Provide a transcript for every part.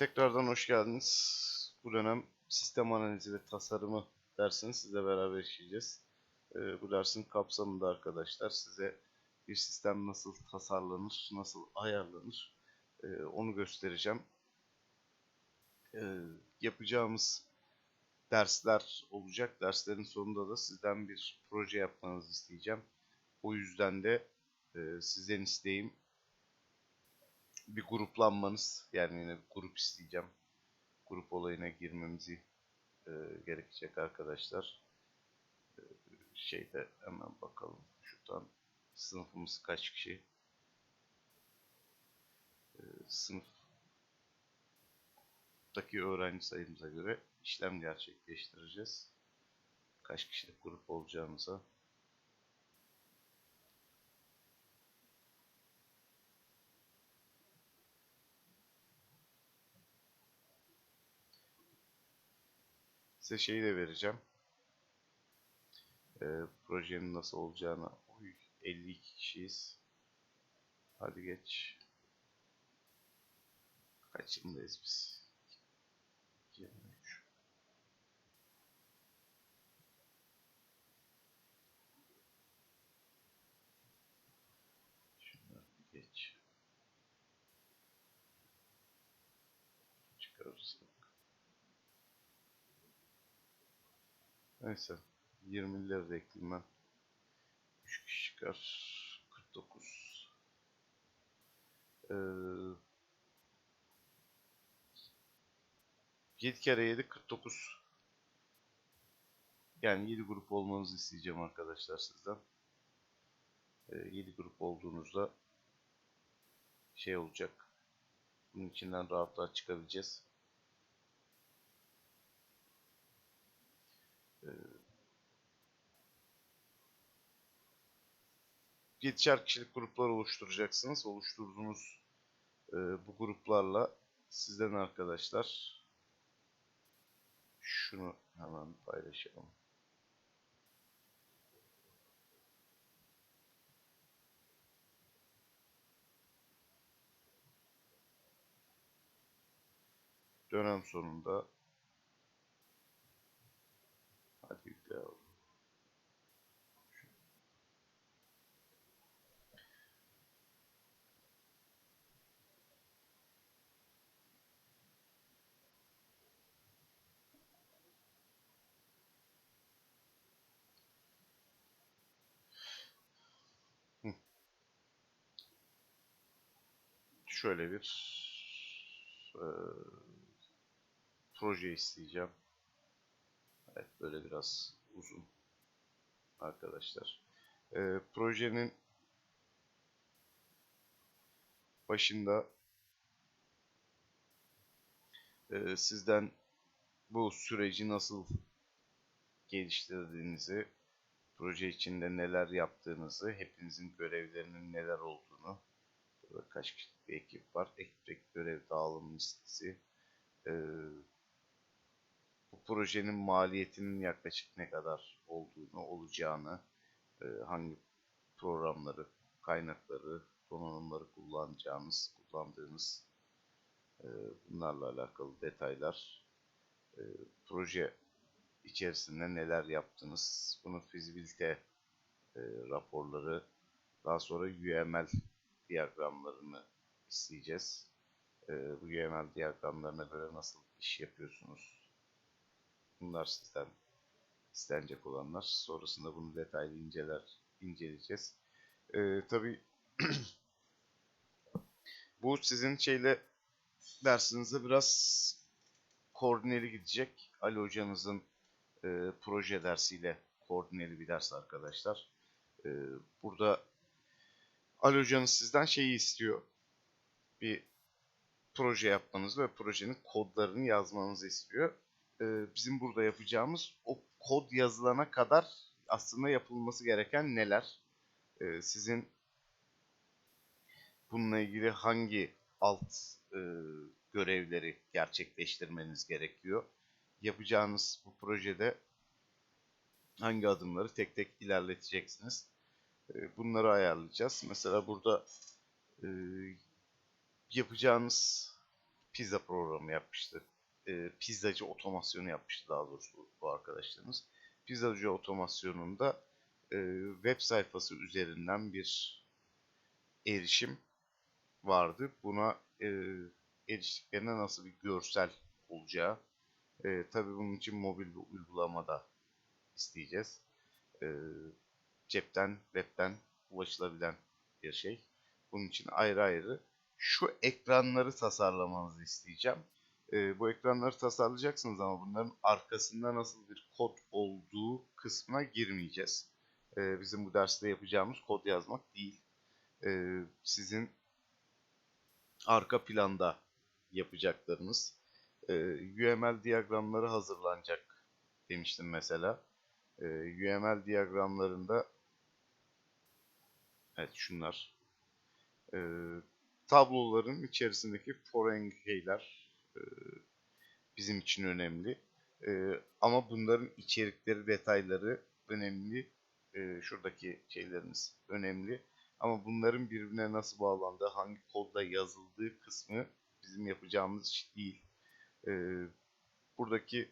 Tekrardan hoş geldiniz. Bu dönem sistem analizi ve tasarımı dersini sizle beraber işleyeceğiz. Ee, bu dersin kapsamında arkadaşlar size bir sistem nasıl tasarlanır, nasıl ayarlanır ee, onu göstereceğim. Ee, yapacağımız dersler olacak. Derslerin sonunda da sizden bir proje yapmanızı isteyeceğim. O yüzden de e, sizden isteğim bir gruplanmanız yani yine grup isteyeceğim. Grup olayına girmemizi e, gerekecek arkadaşlar. E, şeyde hemen bakalım şuradan sınıfımız kaç kişi? E, sınıftaki öğrenci sayımıza göre işlem gerçekleştireceğiz. Kaç kişilik grup olacağımıza. Size şeyi de vereceğim. Ee, projenin nasıl olacağını. Oy, 52 kişiyiz. Hadi geç. Kaç yılındayız biz? 23. Şunları bir geç. Çıkarırız. Neyse. 20'leri de ekleyeyim ben. 3 kişi çıkar. 49. Ee, 7 kere 7 49. Yani 7 grup olmanızı isteyeceğim arkadaşlar sizden. Ee, 7 grup olduğunuzda şey olacak. Bunun içinden rahat rahat çıkabileceğiz. 7'şer kişilik gruplar oluşturacaksınız. Oluşturduğunuz e, bu gruplarla sizden arkadaşlar şunu hemen paylaşalım. Dönem sonunda Şöyle bir e, proje isteyeceğim. Evet böyle biraz uzun arkadaşlar. E, projenin başında e, sizden bu süreci nasıl geliştirdiğinizi, proje içinde neler yaptığınızı, hepinizin görevlerinin neler olduğunu, burada kaç kişilik bir ekip var, ekipteki görev dağılım listesi, e, bu projenin maliyetinin yaklaşık ne kadar olduğunu, olacağını, e, hangi programları, kaynakları, donanımları kullanacağınız, kullandığınız e, bunlarla alakalı detaylar, e, proje içerisinde neler yaptınız, bunun fizibilite e, raporları, daha sonra UML diyagramlarını isteyeceğiz. E, bu UML diyagramlarına göre nasıl iş yapıyorsunuz? Bunlar sizden istenecek olanlar. Sonrasında bunu detaylı inceler inceleyeceğiz. E, tabii bu sizin şeyle dersinize biraz koordineli gidecek. Ali hocanızın e, proje dersiyle koordineli bir ders arkadaşlar. E, burada Ali hocanız sizden şeyi istiyor. Bir proje yapmanızı ve projenin kodlarını yazmanızı istiyor. E, bizim burada yapacağımız o kod yazılana kadar aslında yapılması gereken neler? E, sizin bununla ilgili hangi alt e, görevleri gerçekleştirmeniz gerekiyor? Yapacağınız bu projede hangi adımları tek tek ilerleteceksiniz? E, bunları ayarlayacağız. Mesela burada e, yapacağınız pizza programı yapmıştı. E, pizzacı otomasyonu yapmıştı daha doğrusu bu arkadaşlarımız. Pizzacı otomasyonunda e, web sayfası üzerinden bir erişim vardı. Buna e, eriştiklerine nasıl bir görsel olacağı. E, tabii bunun için mobil bir uygulama da isteyeceğiz. E, cepten, webten ulaşılabilen bir şey. Bunun için ayrı ayrı şu ekranları tasarlamanızı isteyeceğim. E, bu ekranları tasarlayacaksınız ama bunların arkasında nasıl bir kod olduğu kısmına girmeyeceğiz. E, bizim bu derste yapacağımız kod yazmak değil. E, sizin arka planda yapacaklarınız. E, UML diyagramları hazırlanacak demiştim mesela. E, UML diyagramlarında evet şunlar e, tabloların içerisindeki foreign key'ler e, bizim için önemli. E, ama bunların içerikleri, detayları önemli. E, şuradaki şeylerimiz önemli. Ama bunların birbirine nasıl bağlandığı, hangi kodla yazıldığı kısmı bizim yapacağımız iş değil. E, buradaki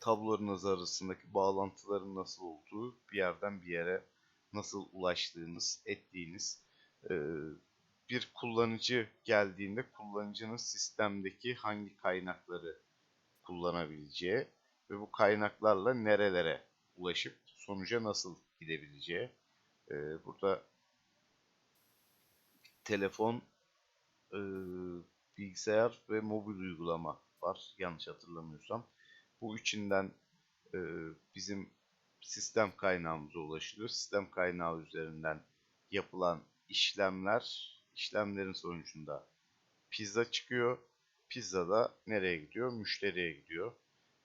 tablolarınız arasındaki bağlantıların nasıl olduğu, bir yerden bir yere nasıl ulaştığınız, ettiğiniz, e, bir kullanıcı geldiğinde kullanıcının sistemdeki hangi kaynakları kullanabileceği ve bu kaynaklarla nerelere ulaşıp sonuca nasıl gidebileceği. E, burada telefon, e, bilgisayar ve mobil uygulama var yanlış hatırlamıyorsam. Bu üçünden e, bizim sistem kaynağımıza ulaşılıyor. Sistem kaynağı üzerinden yapılan işlemler, işlemlerin sonucunda pizza çıkıyor. Pizza da nereye gidiyor? Müşteriye gidiyor.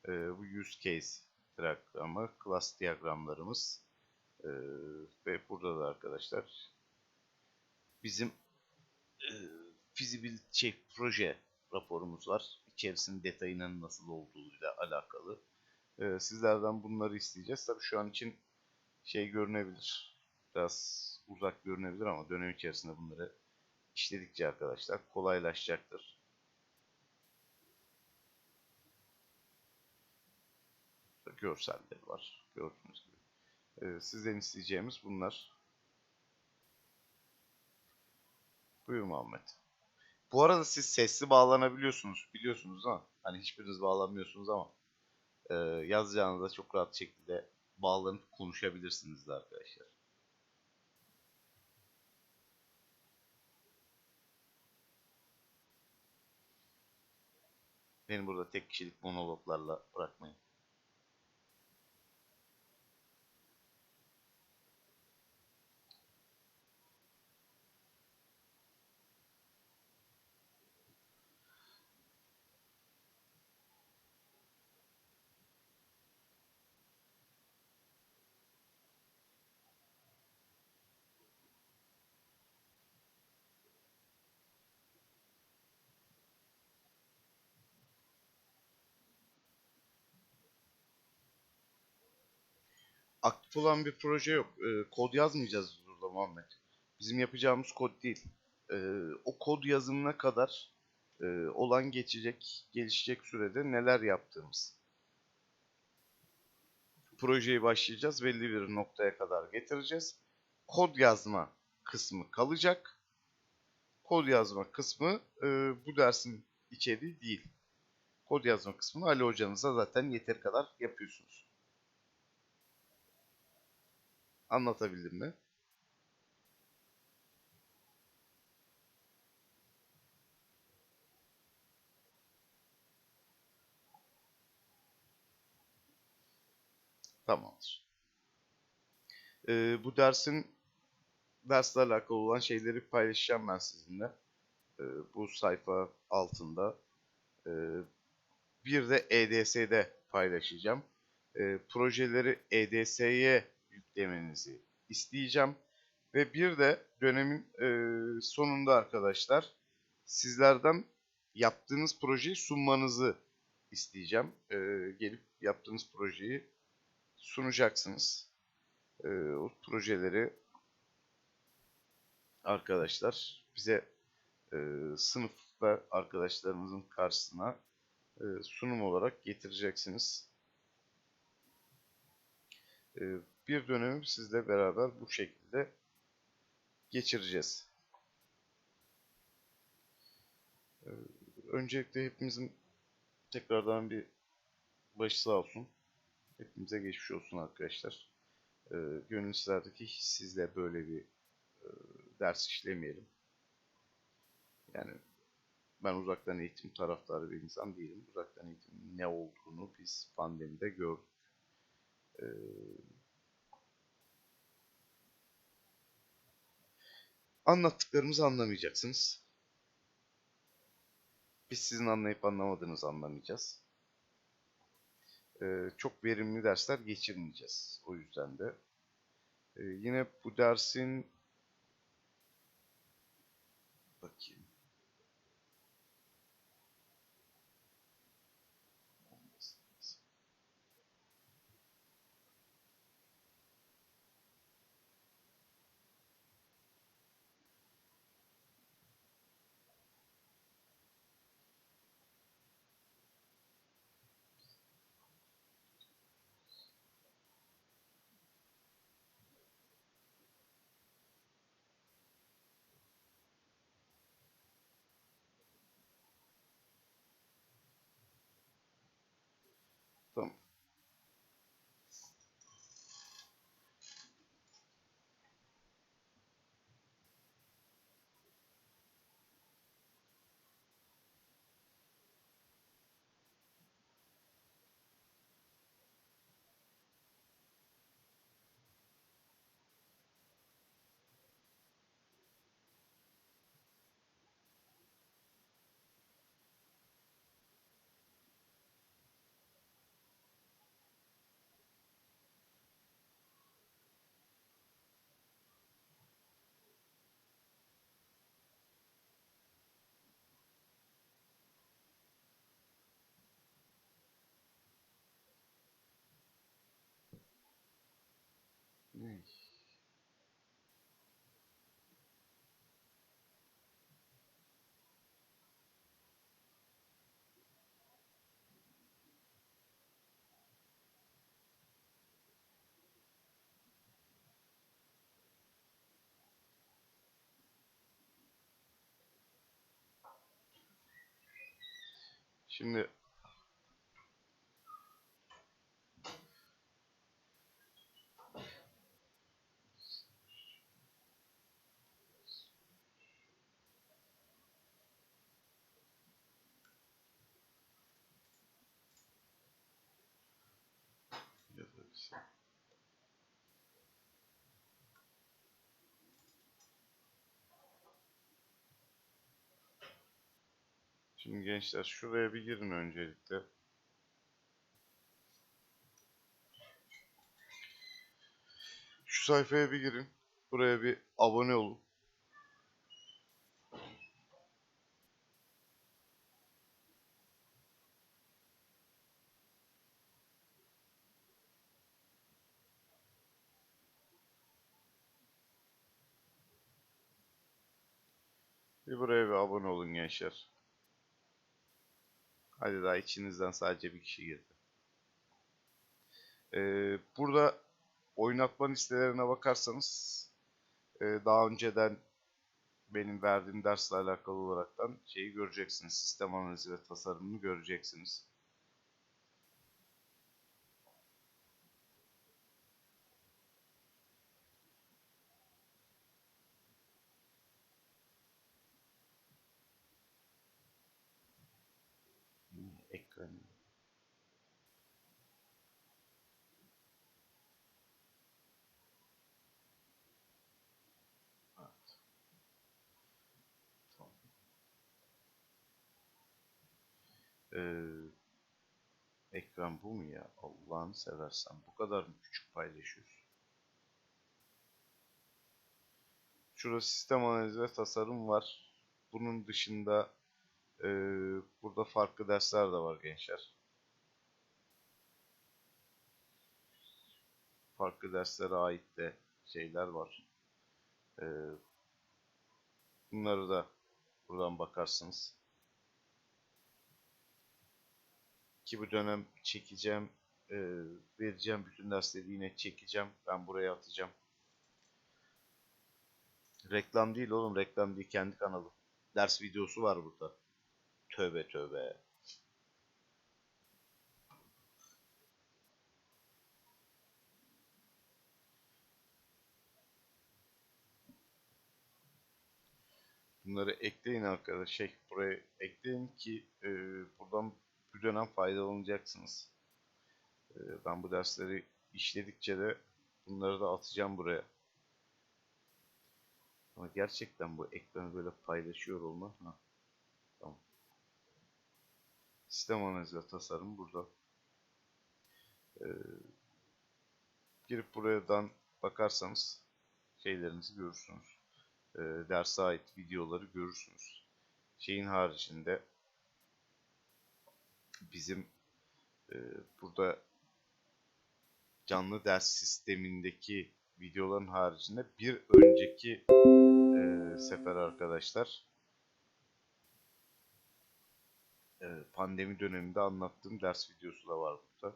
E, bu use case diyagramı, class diyagramlarımız e, ve burada da arkadaşlar bizim e, feasibility şey, proje raporumuz var. İçerisinin detayının nasıl olduğuyla alakalı. E, sizlerden bunları isteyeceğiz. Tabii şu an için şey görünebilir. Biraz uzak görünebilir ama dönem içerisinde bunları işledikçe arkadaşlar kolaylaşacaktır. Görselleri var. Gördüğünüz gibi. Ee, sizden isteyeceğimiz bunlar. Buyur Muhammed. Bu arada siz sesli bağlanabiliyorsunuz. Biliyorsunuz ama hani hiçbiriniz bağlanmıyorsunuz ama e, yazacağınızda çok rahat şekilde bağlanıp konuşabilirsiniz de arkadaşlar. Beni burada tek kişilik monologlarla bırakmayın. Aktif olan bir proje yok. E, kod yazmayacağız burada Muhammed. Bizim yapacağımız kod değil. E, o kod yazımına kadar e, olan geçecek, gelişecek sürede neler yaptığımız. Projeyi başlayacağız. Belli bir noktaya kadar getireceğiz. Kod yazma kısmı kalacak. Kod yazma kısmı e, bu dersin içeriği değil. Kod yazma kısmını Ali hocanıza zaten yeter kadar yapıyorsunuz. Anlatabildim mi? Tamamdır. Ee, bu dersin dersle alakalı olan şeyleri paylaşacağım ben sizinle. Ee, bu sayfa altında. Ee, bir de EDS'de paylaşacağım. Ee, projeleri EDS'ye yüklemenizi isteyeceğim. Ve bir de dönemin e, sonunda arkadaşlar sizlerden yaptığınız projeyi sunmanızı isteyeceğim. E, gelip yaptığınız projeyi sunacaksınız. E, o projeleri arkadaşlar bize e, sınıf rahatlıkla arkadaşlarınızın karşısına e, sunum olarak getireceksiniz. E, bir dönemi sizle beraber bu şekilde geçireceğiz. E, öncelikle hepimizin tekrardan bir başı sağ olsun. Hepimize geçmiş olsun arkadaşlar. E, gönül isterdi ki hiç sizle böyle bir e, ders işlemeyelim. Yani ben uzaktan eğitim taraftarı bir insan değilim. Uzaktan eğitimin ne olduğunu biz pandemide gördük. Ee, anlattıklarımızı anlamayacaksınız. Biz sizin anlayıp anlamadığınızı anlamayacağız. Ee, çok verimli dersler geçirmeyeceğiz. O yüzden de. Ee, yine bu dersin bakayım. Tamam. Şimdi Ya da bir şey. Şimdi gençler şuraya bir girin öncelikle. Şu sayfaya bir girin. Buraya bir abone olun. Bir buraya bir abone olun gençler. Hadi daha içinizden sadece bir kişi girdi. Ee, burada oynatma listelerine bakarsanız e, daha önceden benim verdiğim dersle alakalı olaraktan şeyi göreceksiniz. Sistem analizi ve tasarımını göreceksiniz. Ekranı. Evet. Tamam. Ee, ekran bu mu ya? Allah'ını seversen. Bu kadar mı küçük paylaşıyorsun? Şurada sistem analizi ve tasarım var. Bunun dışında e, burada farklı dersler de var gençler. Farklı derslere ait de şeyler var. E, bunları da buradan bakarsınız. Ki bu dönem çekeceğim, e, vereceğim bütün dersleri yine çekeceğim. Ben buraya atacağım. Reklam değil oğlum, reklam değil kendi kanalım. Ders videosu var burada. Tövbe tövbe. Bunları ekleyin arkadaşlar. Şey, buraya ekleyin ki e, buradan bu dönem faydalanacaksınız. E, ben bu dersleri işledikçe de bunları da atacağım buraya. Ama gerçekten bu ekranı böyle paylaşıyor olma. Ha. Tamam. Sistem analizi ve tasarım burada. Ee, girip buradan bakarsanız şeylerinizi görürsünüz. Ee, derse ait videoları görürsünüz. Şeyin haricinde bizim e, burada canlı ders sistemindeki videoların haricinde bir önceki e, sefer arkadaşlar e, pandemi döneminde anlattığım ders videosu da var burada.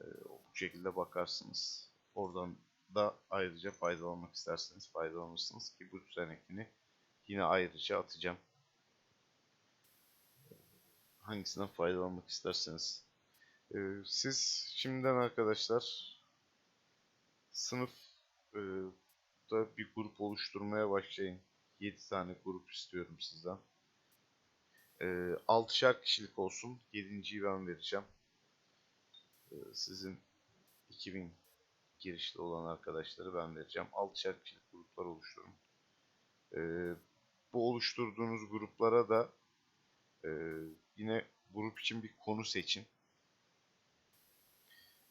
E, bu şekilde bakarsınız. Oradan da ayrıca faydalanmak isterseniz faydalanırsınız ki bu senekini yine ayrıca atacağım. Hangisinden faydalanmak isterseniz. E, siz şimdiden arkadaşlar sınıf e, da bir grup oluşturmaya başlayın. 7 tane grup istiyorum sizden. E, 6'şer kişilik olsun. 7.yi ben vereceğim. E, sizin 2000 girişli olan arkadaşları ben vereceğim. 6'şer kişilik gruplar oluşturun. E, bu oluşturduğunuz gruplara da e, yine grup için bir konu seçin.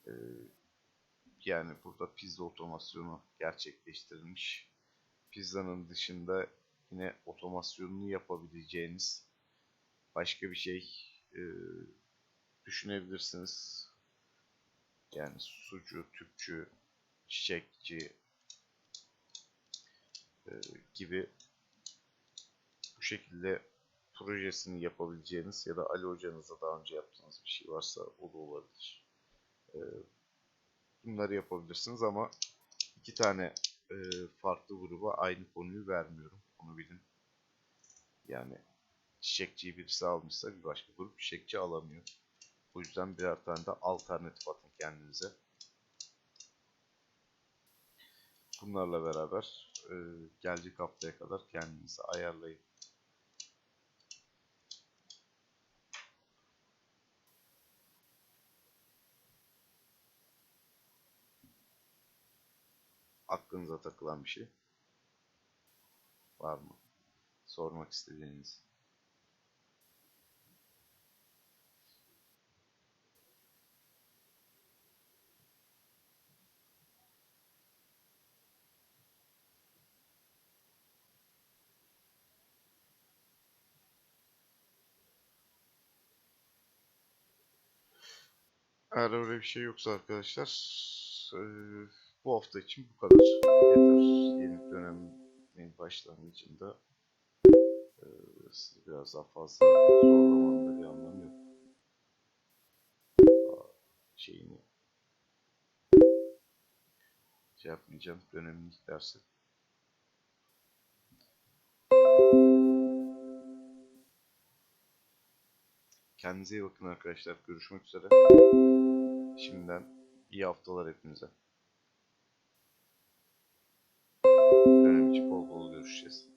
E, yani burada pizza otomasyonu gerçekleştirilmiş. Pizzanın dışında yine otomasyonunu yapabileceğiniz başka bir şey e, düşünebilirsiniz. Yani sucu, tüpçü, çiçekçi e, gibi bu şekilde projesini yapabileceğiniz ya da Ali hocanıza daha önce yaptığınız bir şey varsa o da olabilir. E, bunları yapabilirsiniz ama iki tane e, farklı gruba aynı konuyu vermiyorum. Onu bilin. Yani çiçekçiyi birisi almışsa bir başka grup çiçekçi alamıyor. Bu yüzden birer tane de alternatif atın kendinize. Bunlarla beraber e, gelecek haftaya kadar kendinizi ayarlayın. Aklınıza takılan bir şey var mı? Sormak istediğiniz. Eğer öyle bir şey yoksa arkadaşlar eee, bu hafta için bu kadar. Yeter. Yeni dönemin başlangıcında eee, sizi biraz daha fazla zorlamanın bir anlamı yok. Daha şeyini şey yapmayacağım. Dönemin ilk dersi. Kendinize iyi bakın arkadaşlar. Görüşmek üzere. Şimdiden iyi haftalar hepinize. Bol bol görüşeceğiz.